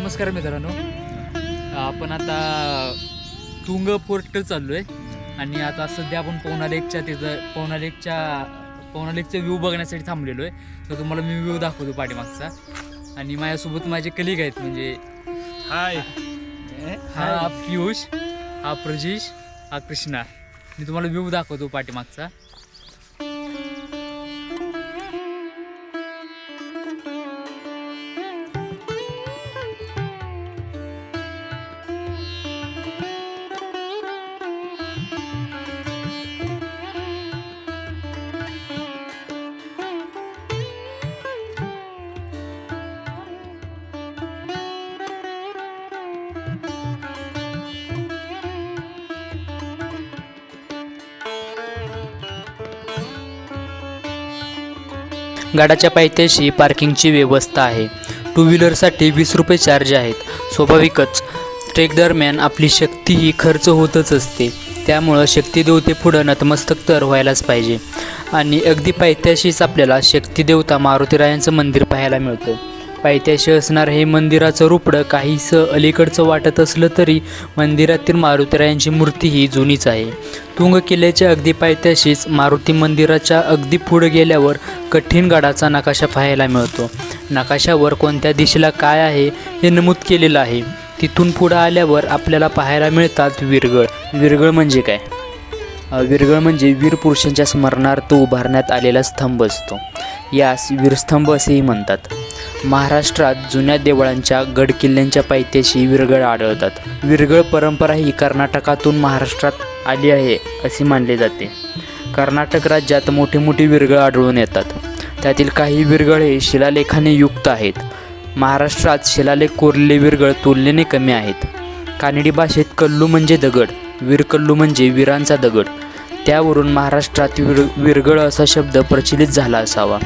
नमस्कार मित्रांनो. आपण आता तुंग पोर्ट चाललो आहे आणि आता सध्या आपण पवना लेकच्या तिथं पवना लेकच्या पवना लेकचा व्ह्यू बघण्यासाठी थांबलेलो आहे. तर तुम्हाला मी व्ह्यू दाखवतो पाठीमागचा. आणि माझ्यासोबत माझे कलिग आहेत म्हणजे हाय हा पियुष हा प्रजेश हा कृष्णा. मी तुम्हाला व्ह्यू दाखवतो पाठीमागचा. गाडाच्या पायथ्याशी पार्किंगची व्यवस्था आहे. टू व्हीलरसाठी वीस रुपये चार्ज आहेत. स्वाभाविकच ट्रेक दरम्यान आपली शक्ती ही खर्च होतच असते. त्यामुळं शक्तिदेवते पुढं नतमस्तक तर व्हायलाच पाहिजे. आणि अगदी पायथ्याशीच आपल्याला शक्तिदेवता मारुतीरायांचं मंदिर पाहायला मिळतं. पायथ्याशी असणारं हे मंदिराचं रुपडं काहीसं अलीकडचं वाटत असलं तरी मंदिरातील मारुतीरायांची मूर्ती ही जुनीच आहे. तुंग किल्ल्याच्या अगदी पायथ्याशीच मारुती मंदिराच्या अगदी पुढे गेल्यावर कठीण गडाचा नकाशा पाहायला मिळतो. नकाशावर कोणत्या दिशेला काय आहे हे नमूद केलेलं आहे. तिथून पुढं आल्यावर आपल्याला पाहायला मिळतात विरगळ विरगळ म्हणजे काय? विरगळ म्हणजे वीर पुरुषांच्या स्मरणार्थ उभारण्यात आलेला स्तंभ असतो. यास वीरस्तंभ असेही म्हणतात. महाराष्ट्रात जुन्या देवळांच्या गडकिल्ल्यांच्या पायथ्याशी विरगळ आढळतात. विरगळ परंपरा ही कर्नाटकातून महाराष्ट्रात आली आहे असे मानले जाते. कर्नाटक राज्यात मोठी मोठी विरगळ आढळून येतात. त्यातील काही विरगळ हे शिलालेखाने युक्त आहेत. महाराष्ट्रात शिलालेख कोरलेले विरगळ तुलनेने कमी आहेत. कानडी भाषेत कल्लू म्हणजे दगड वीरकल्लू म्हणजे वीरांचा दगड. त्यावरून महाराष्ट्रात विर विरगळ असा शब्द प्रचलित झाला असावा.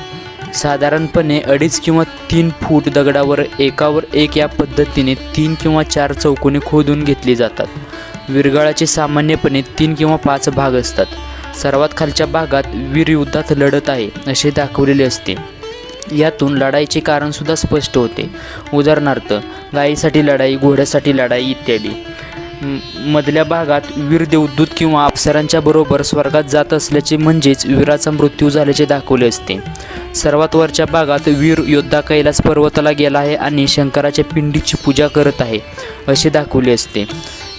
साधारणपणे अडीच किंवा तीन फूट दगडावर एकावर एक या पद्धतीने तीन किंवा चार चौकोनी खोदून घेतली जातात. विरगळाचे सामान्यपणे तीन किंवा पाच भाग असतात. सर्वात खालच्या भागात वीर युद्धात लढत आहे असे दाखवलेले असते. यातून लढाईचे कारणसुद्धा स्पष्ट होते. उदाहरणार्थ गायीसाठी लढाई घोड्यासाठी लढाई इत्यादी. मधल्या भागात वीर देवदूत किंवा अप्सरांच्या बरोबर स्वर्गात जात असल्याचे म्हणजेच वीराचा मृत्यू झाल्याचे दाखवले असते. सर्वात वरच्या भागात वीर योद्धा कैलास पर्वताला गेला आहे आणि शंकराच्या पिंडीची पूजा करत आहे असे दाखवले असते.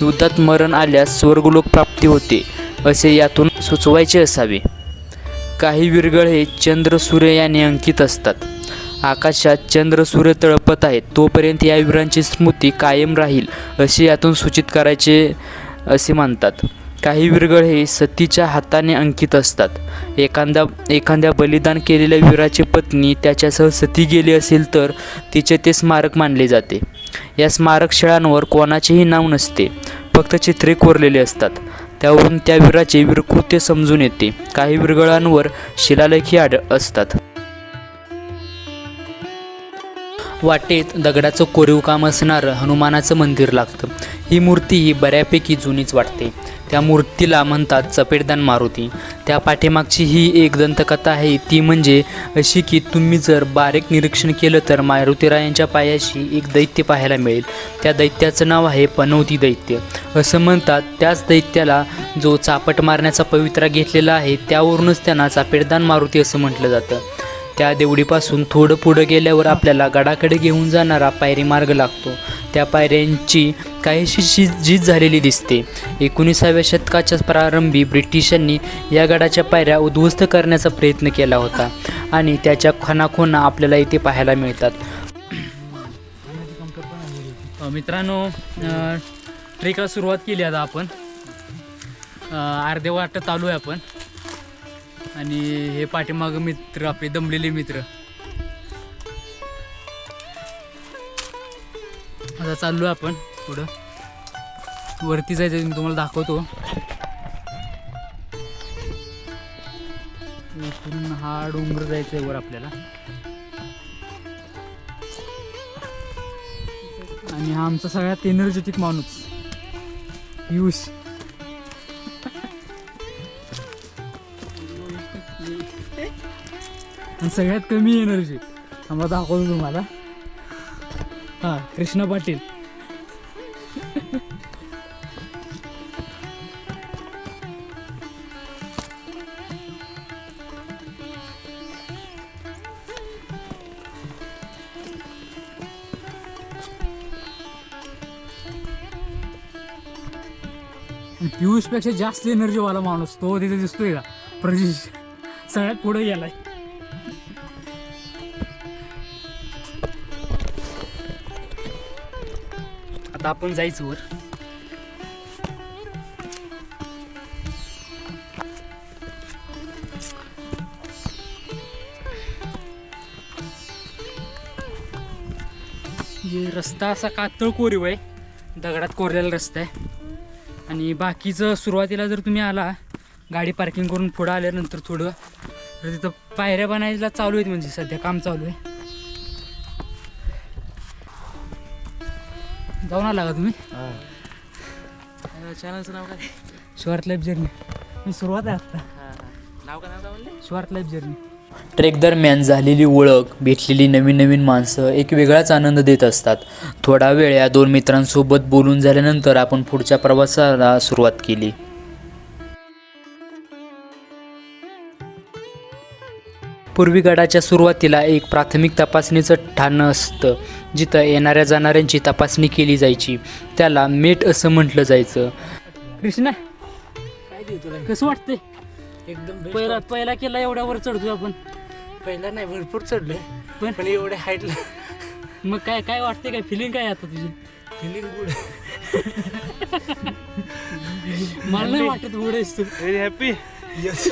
युद्धात मरण आल्यास स्वर्गलोक प्राप्ती होते असे यातून सुचवायचे असावे. काही विरगळ हे चंद्र सूर्य याने अंकित असतात. आकाशात चंद्र सूर्य तळपत आहेत तोपर्यंत या वीरांची स्मृती कायम राहील असे यातून सूचित करायचे असे मानतात. काही विरगळ हे सतीच्या हाताने अंकित असतात. एखाद्या एखाद्या बलिदान केलेल्या वीराची पत्नी त्याच्यासह सती गेली असेल तर तिचे ते स्मारक मानले जाते. या स्मारक शिळांवर कोणाचेही नाव नसते. फक्त चित्रे कोरलेली असतात. त्यावरून त्या वीराचे वीरकृत्य समजून येते. काही विरगळांवर शिलालेखी आढ असतात. वाटेत दगडाचं कोरीव काम असणारं हनुमानाचं मंदिर लागतं. ही मूर्ती ही बऱ्यापैकी जुनीच वाटते. त्या मूर्तीला म्हणतात चपेटदान मारुती. त्या पाठीमागची ही एक दंतकथा आहे. ती म्हणजे अशी की तुम्ही जर बारीक निरीक्षण केलं तर मारुतीरायांच्या पायाशी एक दैत्य पाहायला मिळेल. त्या दैत्याचं नाव आहे पनवती दैत्य. असं म्हणतात त्याच दैत्याला जो चापट मारण्याचा पवित्रा घेतलेला आहे त्यावरूनच त्यांना चापेटदान मारुती असं म्हटलं जातं. त्या देवडीपासून थोडं पुढं गेल्यावर आपल्याला गडाकडे घेऊन जाणारा पायरी मार्ग लागतो. त्या पायऱ्यांची काहीशी शी जीत झालेली दिसते. एकोणीसाव्या शतकाच्या प्रारंभी ब्रिटिशांनी या गडाच्या पायऱ्या उद्ध्वस्त करण्याचा प्रयत्न केला होता आणि त्याच्या खणाखोना आपल्याला इथे पाहायला मिळतात. मित्रांनो ट्रेकला सुरुवात केली आता आपण. अर्धे वाटत आलो आहे आपण. आणि हे पाठीमागं मित्र आपले दमलेले मित्र. आता चाललो आपण पुढं. वरती जायचं मी तुम्हाला दाखवतो. हा डोंगर जायचा आहे वर आपल्याला. आणि हा आमचा सगळ्यात एनर्जेटिक माणूस पियुष. आणि सगळ्यात कमी एनर्जी आम्हाला दाखवतो तुम्हाला. हा कृष्णा पाटील. पियुषपेक्षा जास्त एनर्जीवाला माणूस तो तिथे दिसतोय का? प्रजेश. सगळ्यात पुढे गेलाय. आता आपण जायचं वर. रस्ता असा कातळ कोरीव आहे. दगडात कोरलेला रस्ता आहे. आणि बाकीचं सुरुवातीला जर तुम्ही आला गाडी पार्किंग करून पुढं आल्यानंतर थोडं तर तिथं पायऱ्या बनायला चालू आहेत म्हणजे सध्या काम चालू आहे. जाऊन आला का तुम्ही? चॅनलचं नाव काय? श्वार्ट लाईफ जर्नी मी सुरुवात आहे आता नाव काय नाव लाईफ जर्नी ट्रेक दरम्यान झालेली ओळख भेटलेली नवीन नवीन माणसं एक वेगळाच आनंद देत असतात. थोडा वेळ या दोन मित्रांसोबत बोलून झाल्यानंतर आपण पुढच्या प्रवासाला सुरुवात केली. पूर्वी गडाच्या सुरुवातीला एक प्राथमिक तपासणीचं ठाणं असतं जिथं येणाऱ्या जाणाऱ्यांची तपासणी केली जायची. त्याला मेट असं म्हटलं जायचं. कृष्णा काय देऊ तुला कसं वाटतंय? एकदम पहिला पहिला केला एवढ्यावर चढतोय आपण. वाटतं. पहिला नाही भरपूर चढलोय. पण पण एवढे हाईटला मग काय काय वाटतंय काय? फिलिंग काय आता तुझी? फिलिंग गुड मला नाही वाटत उघड आहेस तू व्हेरी हॅपी यस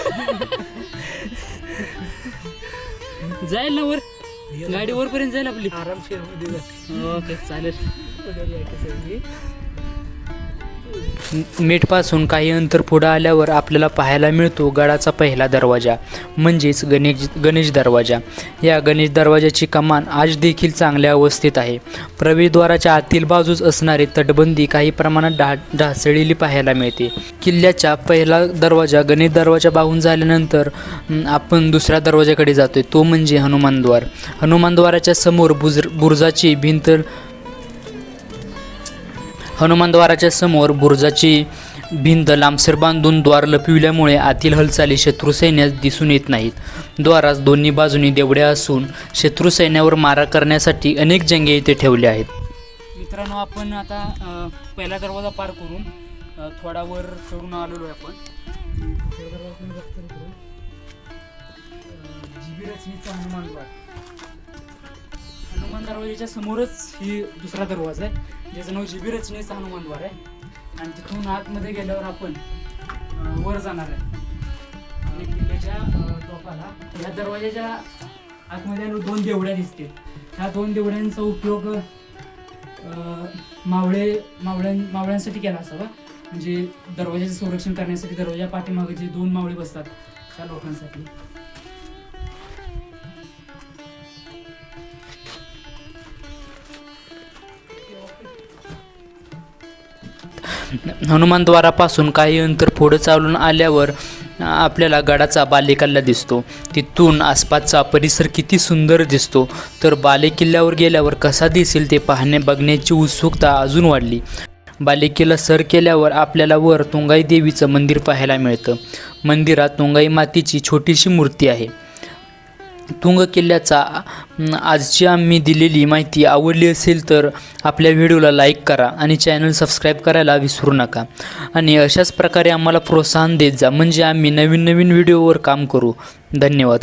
जाईल ना वर. गाडी वरपर्यंत जाईल आपली. आरामशीर ओके चालेल. मीठपासून काही अंतर पुढं आल्यावर आपल्याला पाहायला मिळतो गडाचा पहिला दरवाजा म्हणजेच गणेश गणेश दरवाजा. या गणेश दरवाजाची कमान आज देखील चांगल्या अवस्थेत आहे. प्रवेशद्वाराच्या आतील बाजूस असणारी तटबंदी काही प्रमाणात ढा ढासळलेली पाहायला मिळते. किल्ल्याच्या पहिला दरवाजा गणेश दरवाजा बाहून झाल्यानंतर आपण दुसऱ्या दरवाजाकडे जातोय. तो म्हणजे हनुमानद्वार हनुमानद्वाराच्या समोर बुज बुरुजाची भिंत हनुमानद्वाराच्या समोर बुरुजाची भिंत लांबसर बांधून द्वार लपविल्यामुळे आतील हालचाली शत्रू सैन्यास दिसून येत नाहीत. द्वारास दोन्ही बाजूनी देवड्या असून शत्रू सैन्यावर मारा करण्यासाठी अनेक जंगे इथे ठेवले आहेत. मित्रांनो आपण आता पहिला दरवाजा पार करून थोडा वर चढून आलेलो आहे आपण. पहिला हनुमान दरवाजाच्या समोरच ही दुसरा दरवाजा आहे. ज्याचं नाव जीबी रचनेचा हनुमानद्वार आहे. आणि तिथून आतमध्ये गेल्यावर आपण अ, वर जाणार आहे. आणि किल्ल्याच्या अ, टोकाला या दरवाजाच्या आतमध्ये दोन देवड्या दिसतील. ह्या दोन देवड्यांचा उपयोग अ, मावळे मावळ्यां मावळ्यांसाठी केला असावा. म्हणजे दरवाजाचं संरक्षण करण्यासाठी दरवाजा पाठीमागे जे दोन मावळे बसतात त्या लोकांसाठी. हनुमानद्वारापासून काही अंतर पुढं चालून आल्यावर आपल्याला गडाचा बालेकिल्ला दिसतो. तिथून आसपासचा परिसर किती सुंदर दिसतो. तर बालेकिल्ल्यावर गेल्यावर कसा दिसेल ते पाहणे बघण्याची उत्सुकता अजून वाढली. बालेकिल्ला सर केल्यावर आपल्याला वर तुंगाई देवीचं मंदिर पाहायला मिळतं. मंदिरात तुंगाई मातीची छोटीशी मूर्ती आहे. तुंग किल्ल्याचा आजची आम्ही दिलेली माहिती आवडली असेल तर आपल्या व्हिडिओला लाईक करा आणि चॅनल सबस्क्राईब करायला विसरू नका. आणि अशाच प्रकारे आम्हाला प्रोत्साहन देत जा. म्हणजे आम्ही नवीन नवीन व्हिडिओवर काम करू. धन्यवाद.